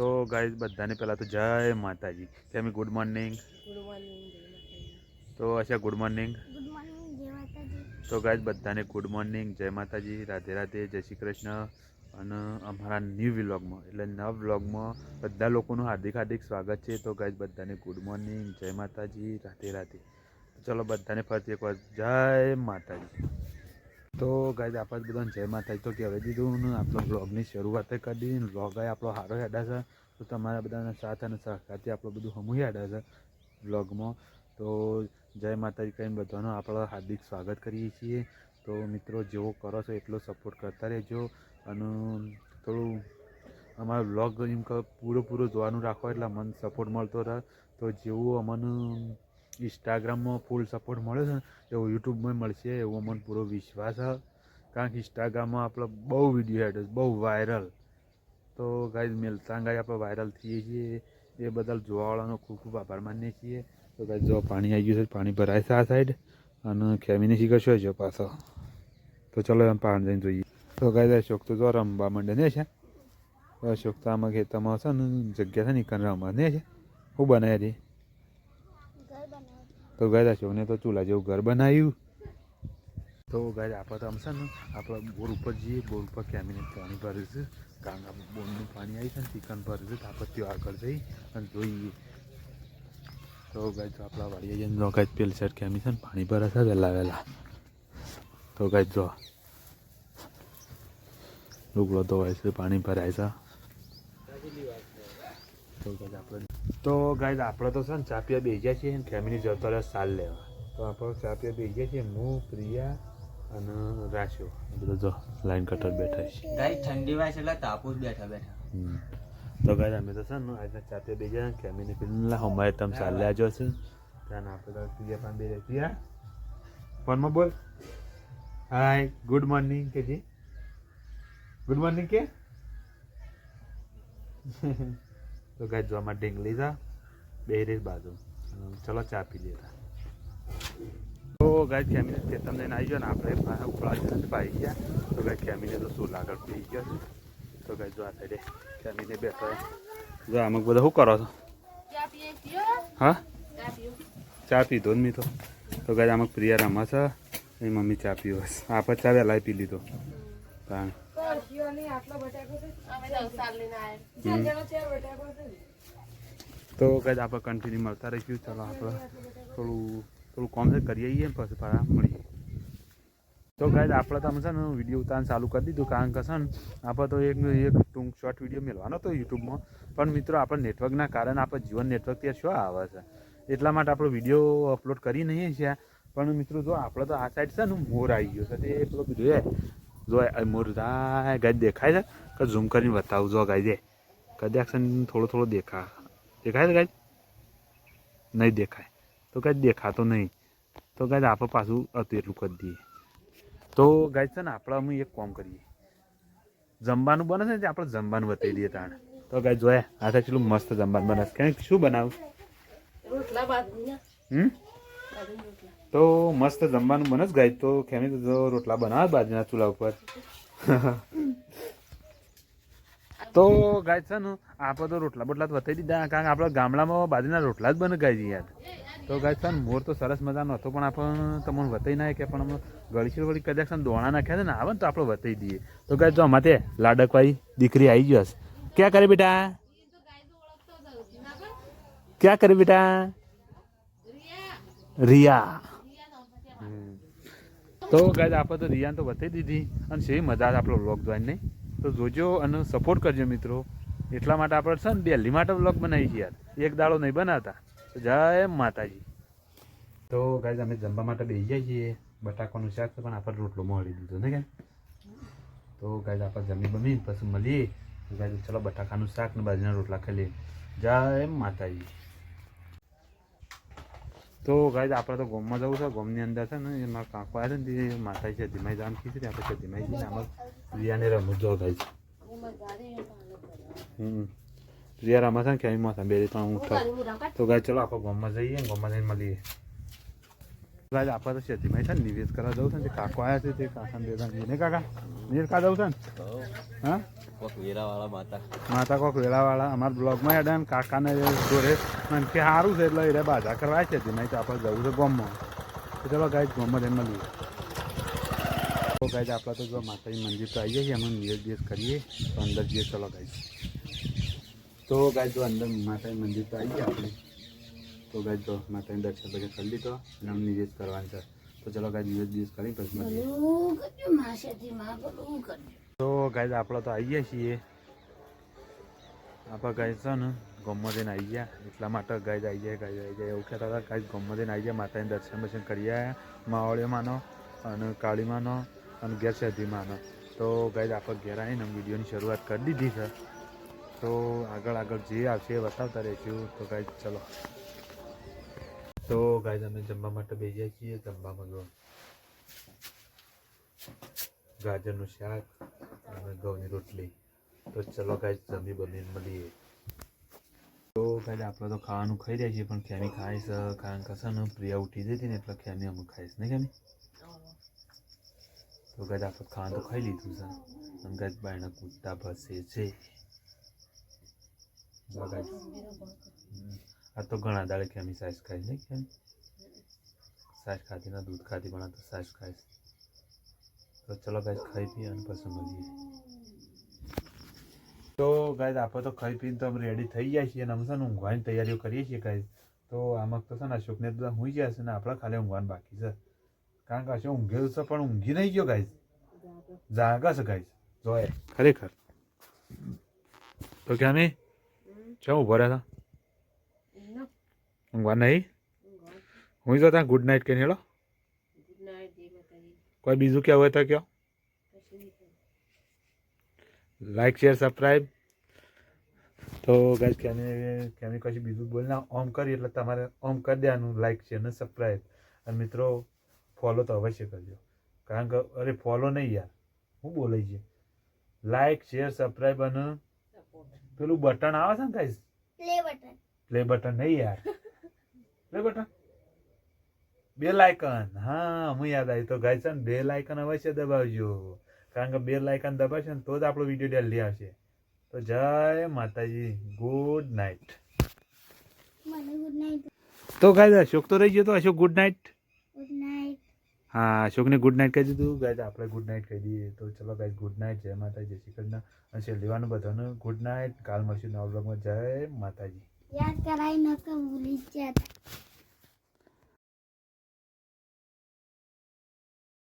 તો ગાઈઝ બધાને પહેલાં તો જય માતાજી. કેમી ગુડ મોર્નિંગ તો અચ્છા ગુડ મોર્નિંગ તો ગાઈઝ બધાને ગુડ મોર્નિંગ જય માતાજી રાધે રાધે જય શ્રી કૃષ્ણ. અને અમારા ન્યૂ વ્લોગમાં એટલે નવ વ્લોગમાં બધા લોકોનું હાર્દિક હાર્દિક સ્વાગત છે. તો ગાઈઝ બધાને ગુડ મોર્નિંગ જય માતાજી રાધે રાધે. ચલો બધાને ફરીથી એકવાર જય માતાજી. તો ગાય આપણે બધાને જય માતાજી. તો કહેવાય દીધું ને આપણો બ્લોગની શરૂઆત કરી દીધી. ને બ્લોગ આપણો સારો હેડા છે. તો તમારા બધાના સાથ અને સહકારથી આપણું બધું હમું હેડા છે બ્લોગમાં તો જય માતાજી કહીને બધાનો આપણો હાર્દિક સ્વાગત કરીએ છીએ. તો મિત્રો, જેવો કરો છો એટલો સપોર્ટ કરતા રહેજો. અને થોડું અમારો બ્લોગ એમ કે પૂરો પૂરો જોવાનું રાખો એટલે મને સપોર્ટ મળતો રહે. તો જેવું અમને ઇન્સ્ટાગ્રામમાં ફૂલ સપોર્ટ મળ્યો છે ને, એવો યુટ્યુબમાં મળશે, એવો મને પૂરો વિશ્વાસ છે. કારણ કે ઇન્સ્ટાગ્રામમાં આપણે બહુ વીડિયો હેડ બહુ વાયરલ તો ગાઈઝ મેલતા ગાઈ આપણે વાયરલ થઈએ છીએ. એ બદલ જોવાવાળાનો ખૂબ ખૂબ આભાર માનીએ છીએ. તો ગાઈઝ જો પાણી આવી ગયું છે, પાણી ભરાય છે આ સાઈડ અને ખેમીને શીખશો જો પાછો. તો ચલો એમ પાણી જઈને જોઈએ. તો ગાઈઝ અશોક તો જો રમવા માંડે ને છે. અશોક તો આમાં ખેતરમાં છે ને, જગ્યા છે ને કન રમવા ને છે. હું બનાવી બનાવ્યું તો ગાય અશોકને તો ચૂલા જેવું ઘર બનાવ્યું. તો ગાય આપણે તો આમ ને, આપણે બોર ઉપર જઈએ, બોર ઉપર કેમિનેટ પાણી ભર્યું છે કારણ કે બોરનું પાણી આવી છે ને, ચિકન ભર્યું છે તો આપણે ત્યાં આગળ જઈ અને જોઈએ. તો ગાય તો આપણા વાડીએ જઈને જો ગાય પેલી સાઈડ કેમી છે ને, પાણી ભરે છે વહેલા વહેલા. તો ગાય જો. લુગડો ધોવાય છે, પાણી ભરાય છે. તો ગાય આપણે તો ગાય આપણે તો છે ને ચા પીવા બેસી છીએ ને ફેમિલી જતો રહે સાલ લેવા. તો આપણે ચા પીવા બેસી છીએ. હું પ્રિયા અને રાશિઓ બધો જો લાઈન કટર બેઠા છે. ગાઈ ઠંડી વાય છે એટલે તાપુ જ બેઠા. બેઠા તો ગાય અમે તો છે ને આજના ચા પીવા બેસી ગયા ફેમિલી પેલા અમારે તમે સાલ લેવા જો છે. ત્યાં આપણે તો પ્રિયા પણ બે પ્રિયા ફોનમાં બોલ. હાય ગુડ મોર્નિંગ કે જી ગુડ મોર્નિંગ કે? તો ગાય જો અમારે ઢીંગલી જા બે રહી બાજુ. ચલો ચા પી લેતા તો ગાય ફેમિલી તે તમને આવી ગયો ને આપણે ઉપડા પાઈ ગયા. તો ગાય ફેમિલી તો શું લાગડ પી ગયો છે? તો ગાય જો આ સાઈડે ફેમિલી બેઠો. જો અમુક બધા શું કરો છો? હા? ચા પીધો ને મી તો. તો ગાય અમુક પ્રિયા રમા છે. એ મમ્મી ચા પીવો આપણે ચા વહેલા પી લીધો. કારણ અમે તો સાલ લઈને હમ. આવ્યા તો કદાચ આપણે કન્ટિન્યુ મળતા રહીશું. ચાલો આપણે થોડું થોડું કોમ છે કરી આવીએ પછી પાછા મળીએ. તો ગાય આપણે તમે છે ને વીડિયો ઉતારવાનું ચાલુ કરી દીધું. કારણ કે છે ને આપણે તો એક એક ટૂંક શોર્ટ વીડિયો મેળવાનો હતો યુટ્યુબમાં. પણ મિત્રો આપણે નેટવર્કના કારણે આપણે જીવન નેટવર્ક ત્યાં શું આવે છે? એટલા માટે આપણો વીડિયો અપલોડ કરી નહીં છે. પણ મિત્રો જો આપણે તો આ સાઈડ છે ને મોર આવી ગયો છે. તે પેલો જોઈએ જો આ મોર ગાય દેખાય છે? કે ઝૂમ કરીને બતાવું જો ગાય દે. કદાચ થોડો થોડો દેખા. દેખાય છે ગાય? નહીં દેખાય. તો કાંઈ દેખાતો નહીં. તો ગાય આપણે પાછું હતું એટલું કરી દઈએ. તો ગાય છે ને આપણે અમે એક કોમ કરીએ. જમવાનું બને છે ને આપણે જમવાનું બતાવી દઈએ તાણે. તો ગાય જોયા આ થાય કેટલું મસ્ત જમવાનું બનાવશે કે શું બનાવું? રોટલા હમ? રોટલા. તો મસ્ત જમવાનું બને જ ગાય. તો ખેમી તો રોટલા બનાવે બાજરીના ચૂલા ઉપર. તો ગાય છે ને આપણે તો રોટલા બોટલા તો બતાવી દીધા, કારણ કે આપણા ગામડામાં બાજરીના રોટલા જ બને ગાય યાર. તો ગાય છે ને, મોર તો સરસ મજાનો હતો, પણ આપણે તમને બતાવી ના કે પણ અમે ગળીશી વળી કદાચ દોણા નાખ્યા છે ને, આવે ને તો આપણે બતાવી દઈએ. તો ગાય જો માથે લાડકવાળી દીકરી આવી ગયો હશે. ક્યાં કરે બેટા? ક્યાં કરે બેટા? રિયા. તો ગાય આપણે તો રિયાન તો બતાવી દીધી અને છે મજા આપણો વ્લોગ જોઈને તો જોજો અને સપોર્ટ કરજો મિત્રો. એટલા માટે આપણે છે ને દિલ્હી માટે વ્લોગ બનાવી છીએ યાર. એક દાડો નહીં બનાવતા. જય માતાજી. તો ગાય અમે જમવા માટે બેસી જઈએ છીએ. બટાકાનું શાક પણ આપણે રોટલો મળી દીધો ને કે તો ગાય આપણે જમી બમી પછી મળીએ. ગાય ચલો બટાકાનું શાક ને બાજરીના રોટલા ખાઈ લઈએ. જય માતાજી. તો ગાય આપણે તો ગોમમાં જવું છે ગોમની અંદર છે ને એમાં કાંકો આવે છે ને તે માતા છે ધીમાઈ જામ કીધી આપણે છે ધીમાઈ જઈને આમાં પ્રિયાને રમત જો ગાય છે. હમ. પ્રિયા રમા છે ને ક્યાંય માથા બે ત્રણ ઉઠા તો ગાય ચલો આપણે ગોમમાં જઈએ ગોમમાં જઈને મળીએ. ગાય આપણે તો શેતીમાં છે ને નિવેશ કરવા જવું છે ને કાકો આવ્યા છે તે કાકા બે જણ ને કાકા નિવેશ કા જવું છે ને? હા? કોક વેરાવાળા માતા. માતા કોક વેળાવાળા અમારા બ્લોગમાં હેડા ને કાકાને જોડે મને કે સારું છે એટલે એને બાધા કરવા છે નહીં તો આપણે જવું છે ગામમાં. તો ચલો ગાય ગામમાં જઈને મળીએ. તો ગાય આપણે તો જો માતાજી મંદિર તો આવી છીએ અમે નિવેશ દિવસ કરીએ. તો અંદર જઈએ ચલો ગાય તો ગાય જો અંદર માતાજી મંદિર તો આવી ગયા આપણે. તો ગાય જો માતાજી દર્શન પછી કરી લીધો અને અમને નિવેશ કરવાનું છે. તો ચલો ગાય નિવેશ દિવસ કરી પછી મળીએ. તો ગાય આપણે તો આવીએ છીએ. આપણે ગાય છે ને ગમમાં આવી ગયા એટલા માટે ગાય આવી જાય ગાય આવી જાય એવું કહેતા હતા ગાય ગમમાં આવી ગયા માતાને દર્શન દર્શન કરી આવ્યા માવળીમાંનો અને કાળીમાનો અને ઘેર સધીમાનો. તો ગાય આપણે ઘેર આવીને વિડીયોની શરૂઆત કરી દીધી છે. તો આગળ આગળ જે આવશે એ બતાવતા રહીશું તો ગાય ચલો. તો ગાય અમે જમવા માટે બેસીએ છીએ. જમવામાં જો ગાજરનું શાક અને ઘઉંની રોટલી. તો ચલો ગાય જમી બમીને મળીએ. તો ગાય આપણે તો ખાવાનું ખાઈ રહ્યા છીએ, પણ ખેમી ખાઈશ, કારણ કે છે પ્રિયા ઉઠી જતી ને, એટલે ખેમી અમુક ખાઈશ. ને ખેમી? તો ગાય આપણે ખાવાનું તો ખાઈ લીધું છે. અને ગાય બાયણા કૂદતા ભસે છે. આ તો ઘણા દાડે ખેમી સાઈઝ ખાઈ નહીં ખેમી? સાઈઝ ખાતી ના, દૂધ ખાતી પણ આ તો સાઈઝ ખાઈશ. તો ચલો ગાય ખાઈ પી અને પછી મળીએ. તો ગાય આપણે તો ખાઈ પીને તો અમે રેડી થઈ જાય છીએ અને અમે છે ને ઊંઘવાની તૈયારીઓ કરીએ છીએ ગાય તો આમાં તો છે ને અશોકને બધા હું ગયા છે ને આપણે ખાલી ઊંઘવાનું બાકી છે. કારણ કે અશોક ઊંઘેલું છે પણ ઊંઘી નહીં ગયો ગાય જાગા છે ગાય જોયે. ખરેખર? તો ક્યાં નહીં? ચા ઊભો રહ્યા હતા? ઊંઘવા નહીં? હું જો ત્યાં ગુડ નાઇટ કહીને હેલો ગુડ નાઇટ જય માતાજી કોઈ બીજું કહેવું હોય તો કયો લાઈક શેર સબસ્ક્રાઈબ તો ગાઈસ કેને કેને કશું બીજું બોલના ઓમ કરી એટલે તમારે ઓમ કરી દેવાનું. લાઈક શેર ને સબસ્ક્રાઈબ અને મિત્રો ફોલો તો અવશ્ય કરજો. કારણ કે અરે ફોલો નહીં યાર. હું બોલાય છે. લાઈક શેર સબસ્ક્રાઈબ અને પેલું બટન આવે છે ને guys play button play button નહીં યાર. પ્લે બટન બે લાઇકન હા હું યાદ આવી. તો ગાય છે ને બે લાઇકન અવશ્ય દબાવજો. કારણ કે બે લાઇકન દબાવશે ને તો જ આપણો વીડિયો જલ્દી આવશે. તો જય માતાજી. ગુડ નાઇટ તો ગાય અશોક તો રહી ગયો તો? Ashok good night good night હા અશોકને ગુડ નાઇટ કહી દીધું. ગાય આપણે ગુડ નાઇટ કહી દઈએ. તો ચલો ગાય ગુડ નાઇટ જય માતાજી જય શ્રી કૃષ્ણ. અને છે લેવાનું બધાનું ગુડ નાઇટ કાલ મળશું નવા બ્લોગમાં જય માતાજી. યાદ કરાવી નકર ભૂલી ગયા